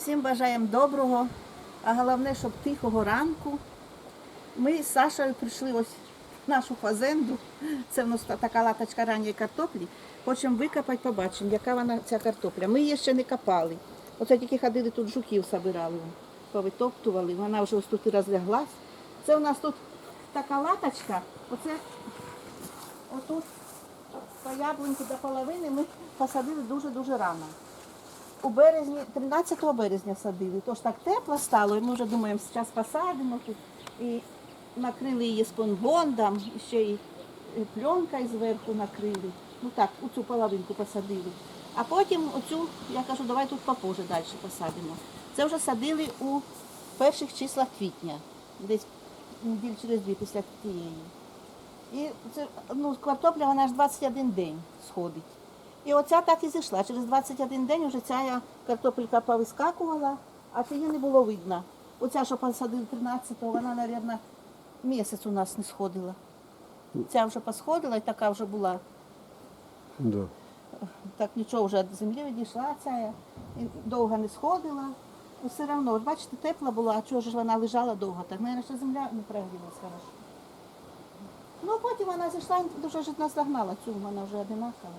Всім бажаємо доброго, а головне, щоб тихого ранку. Ми з Сашою прийшли ось в нашу фазенду. Це в нас така латочка ранньої картоплі. Хочемо викопати, побачимо, яка вона ця картопля. Ми її ще не копали. Оце тільки ходили тут жуків собирали, повитоптували. Вона вже ось тут і розляглась. Це у нас тут така латочка. Оце отут по яблуньку до половини ми посадили дуже-дуже рано. У березні, 13 березня садили, тож так тепло стало, і ми вже думаємо, зараз посадимо тут. І накрили її спонбондом, і ще і пленкою зверху накрили. Ну так, у цю половинку посадили. А потім оцю, я кажу, давай тут попозже далі посадимо. Це вже садили у перших числах квітня, десь неділь через дві після тієї. І це, ну, картопля вона ж 21 день сходить. І оця так і зійшла. Через 21 день вже ця картопелька повискакувала, а її не було видно. Оця, що посадили 13-го, вона, мабуть, місяць у нас не сходила. Ця вже посходила і така вже була. Да. Так нічого вже від землі відійшла ця. І довго не сходила. Ну, все одно, бачите, тепла була, а чого ж вона лежала довго? Так, мабуть, ще земля не прогрілась хорошо. Ну, потім вона зійшла і дуже нас догнала, цю вона вже одинакова.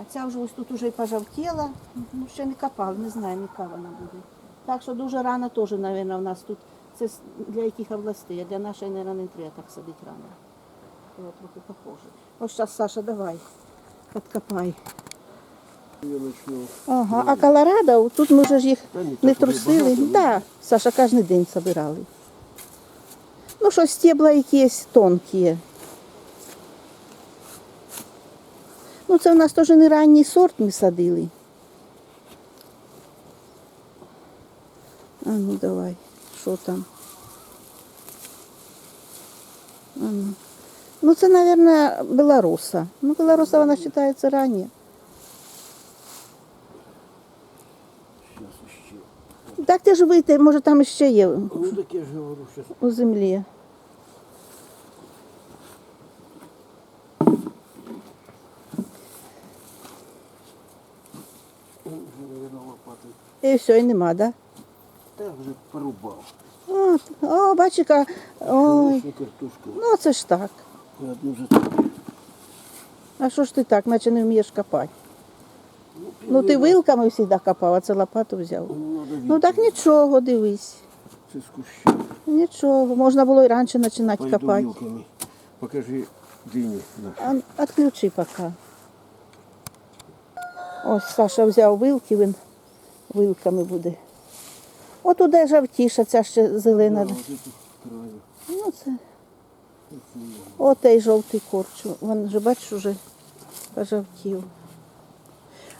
А ця вже ось тут вже і пожовтіла, ну, ще не копали, не знаю, яка вона буде. Так що дуже рано теж, мабуть, у нас тут. Це для яких областей, а для нашої, мабуть, не треба так садити рано. Було трохи похоже. Ось зараз, Саша, давай, начну. Ага, а Колорадо, тут ми вже ж їх не трусили. ну. Да, Саша кожен день збирали. Ну що, стебла якісь тонкі. Ну, це у нас теж не ранній сорт ми садили. А ну давай, що там? А ну. Ну, це, мабуть, белоруса. Ну, белоруса вона вважається рання. Так ти ж вийти, може там ще є Ну так я же говорю, сейчас. у землі. Наверное, лопатой. І все, і нема, да? Так вже порубав. О, о бачика, ой, картошку. ну це ж так. Я одну. А що ж ти так, наче не вмієш копати? Ну первый ти вилками завжди копав, а це лопату взяв. Ну, Ну так нічого, дивись. Це з куща. Нічого, можна було і раніше починати копати. Покажи дині наші. А, Отключи поки. Ось Саша взяв вилки, він вилками буде. От туди жовтіша, ця ще зелена. Ну це. Отей жовтий корчу. Він вже бачиш, вже пожовтів.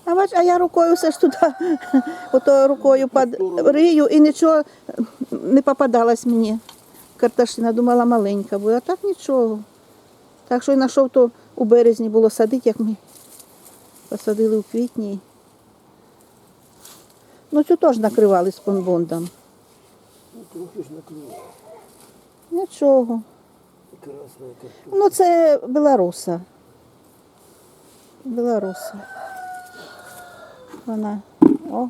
А бач, а я рукою все ж туди, ото рукою під рию і нічого не попадалось мені. Карташина думала маленька буде, а так нічого. Так що і знайшов то у березні було садити, як ми посадили у квітні. Ну цю теж накривали спонбондом. Ну, трохи ж накрила. Нічого. Красна. Ну, це білоруса. Білоруса. Вона. О,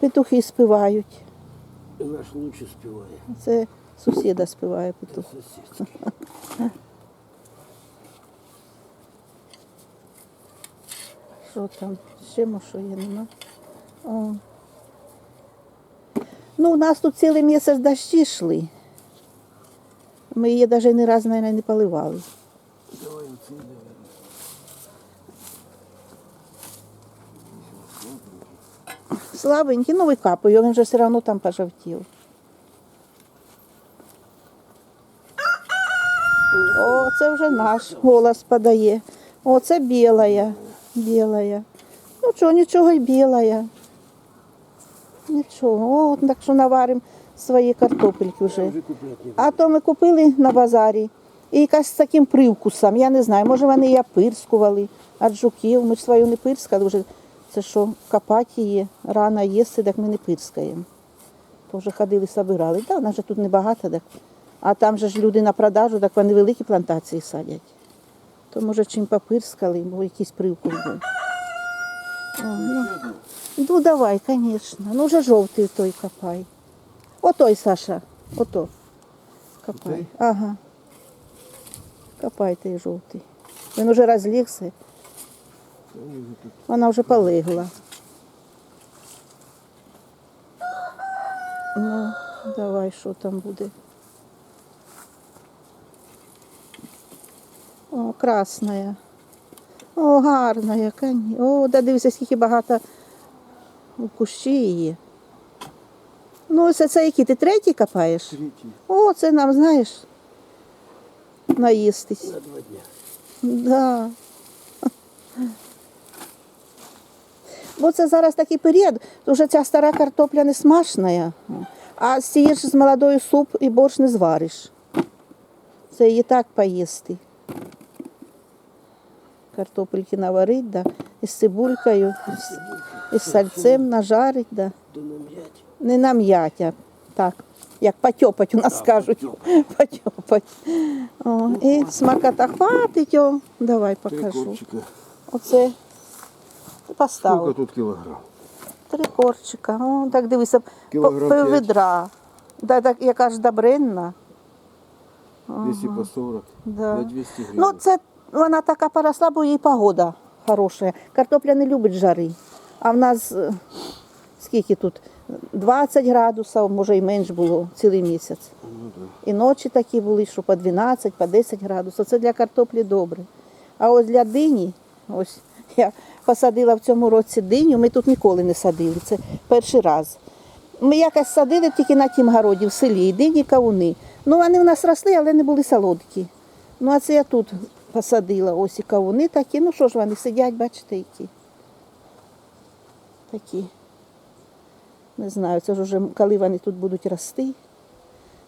петухи співають. Наш лучше співає. Це сусіда співає петух. Сосиски. Що там? Ще мо, що є, нема. О. Ну, у нас тут цілий місяць дощі йшли. Ми її навіть ні разу, мабуть, не поливали. Слабенький, ну викапую, він же все одно там пожовтів. О, це вже наш голос подає. О, це білая, білая. Ну чого, нічого й білая. Нічого. О, так що наваримо свої картопельки вже. А то ми купили на базарі. І якась з таким привкусом, я не знаю, може вони її пирскували від жуків. Ми ж свою не пирскали, вже це що, копати її, рано їсти, так ми не пирскаємо. То вже ходили, собирали. Так, нас же тут небагато, так. а там же ж люди на продажу, так вони великі плантації садять. То може чим попирскали, бо якийсь привкус був. О, ну, ну давай, звісно. Ну вже жовтий той копай. Отой, Саша, ото. Копай. Ага. Копай той жовтий. Він уже розлігся, вона вже полегла. Ну, давай, що там буде. О. О, гарна, коні. О, да дивися, скільки багато у кущі її. Ну, це, це який? Ти третій копаєш? третій О, це нам, знаєш, наїстись. на два дня. Да. Бо це зараз такий період, вже ця стара картопля не смачна, а ж з молодою суп і борщ не звариш. Це її так поїсти. Картопельки наварить, да, із цибулькою, із, із сальцем нажарить, да. Не нам'ять, а так, як потьопать у нас кажуть. Потьопать. О, і смакота хватить. О. Давай покажу. Оце Сколько поставив. тут кілограм? Три корчика. О, так дивися, по- Кілограм пів п'ять. відра. Да, так, яка ж добринна. Якщо по 40, Да. на 200 гривень. Ну, це вона така поросла, бо їй погода хороша. Картопля не любить жари. А в нас е, скільки тут? 20 градусів, може і менш було цілий місяць. Ну. І ночі такі були, що по 12, по 10 градусів. Це для картоплі добре. А ось для дині, ось я посадила в цьому році диню, ми тут ніколи не садили. Це перший раз. Ми якось садили тільки на тім городі в селі, і дині, кавуни. Ну, вони в нас росли, але не були солодкі. Ну, а це я тут посадила. Ось і кавуни такі. Ну що ж вони сидять, бачите, які. Такі. Не знаю, це ж уже коли вони тут будуть рости.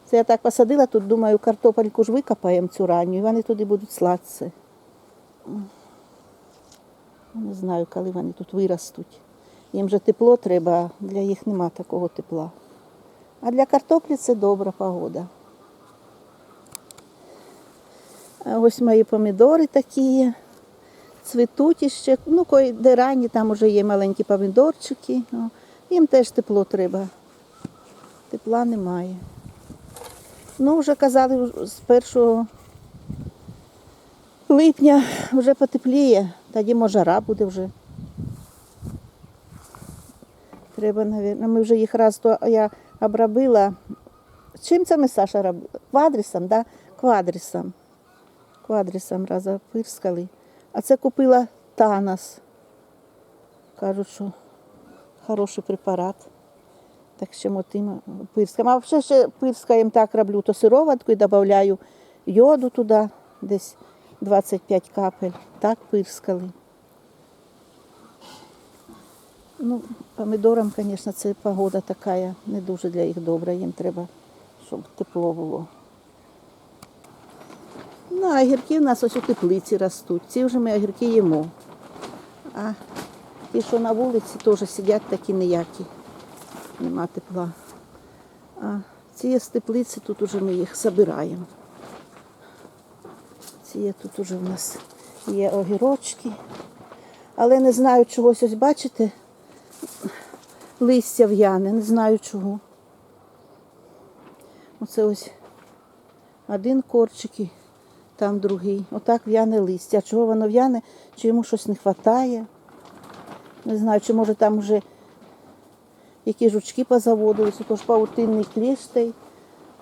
Це я так посадила, тут думаю, картопельку ж викопаємо цю ранню, і вони туди будуть сладці. Не знаю, коли вони тут виростуть. Їм же тепло треба, для їх нема такого тепла. А для картоплі це добра погода. А ось мої помідори такі цвітуть іще. Ну, де ранні, там вже є маленькі помідорчики. Їм теж тепло треба. Тепла немає. Ну, вже казали, з 1 липня вже потепліє, тоді може жара буде вже. Треба, мабуть, ми вже їх раз то я обробила. Чим це ми, Саша, робили? Квадрісом, да? Квадрісом. Квадрісом раз опирскали. А це купила Танос. Кажуть, що хороший препарат. Так що ми тим пирскаємо. А взагалі ще пирскаємо так роблю, то сироватку і додаю йоду туди, десь 25 капель. Так пирскали. Ну, помідорам, звісно, це погода така, не дуже для їх добра. Їм треба, щоб тепло було. Ну, огірки в нас ось у теплиці ростуть. Ці вже ми огірки їмо. А ті, що на вулиці, теж сидять такі ніякі. Нема тепла. А ці з теплиці тут уже ми їх збираємо. Ці тут уже в нас є огірочки. Але не знаю чогось, ось бачите, листя в'яне, не знаю чого. Оце ось один корчик і там другий. Отак в'яне листя. Чого воно в'яне? Чи йому щось не вистачає? Не знаю, чи може там вже які жучки позаводилися, то ж паутинний кліщ.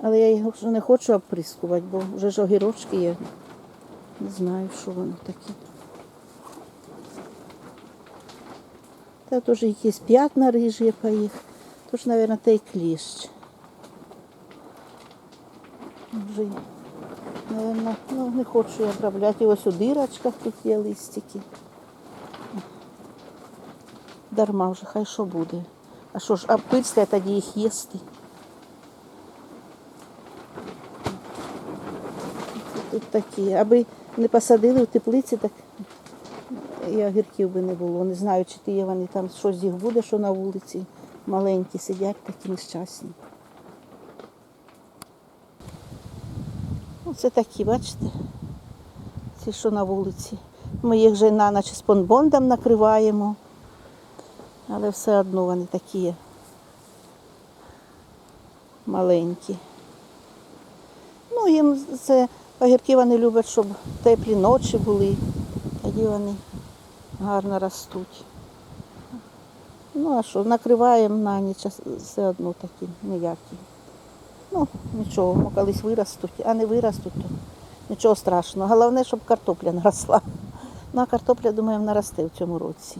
Але я його не хочу оприскувати, бо вже ж огірочки є. Не знаю, що воно таке. Та теж якісь п'ятна рижі по їх. Тож, мабуть, той кліщ. Вже, мабуть, ну, не хочу я обробляти. Ось у дирочках тут є листики. Дарма вже, хай що буде. А що ж, а пирська тоді їх їсти. Тут такі. Аби не посадили в теплиці, так і огірків би не було. Не знаю, чи ти є вони там щось їх буде, що на вулиці. Маленькі сидять, такі нещасні. Оце такі, бачите? Ці, що на вулиці. Ми їх вже на ніч з понбондом накриваємо. Але все одно вони такі маленькі. Ну, їм це огірки вони люблять, щоб теплі ночі були. Тоді вони гарно ростуть. Ну, а що, накриваємо на ніч, все одно такі ніякі. Ну, нічого, ну, колись виростуть, а не виростуть, то нічого страшного. Головне, щоб картопля наросла. Ну, а картопля, думаю, наросте в цьому році.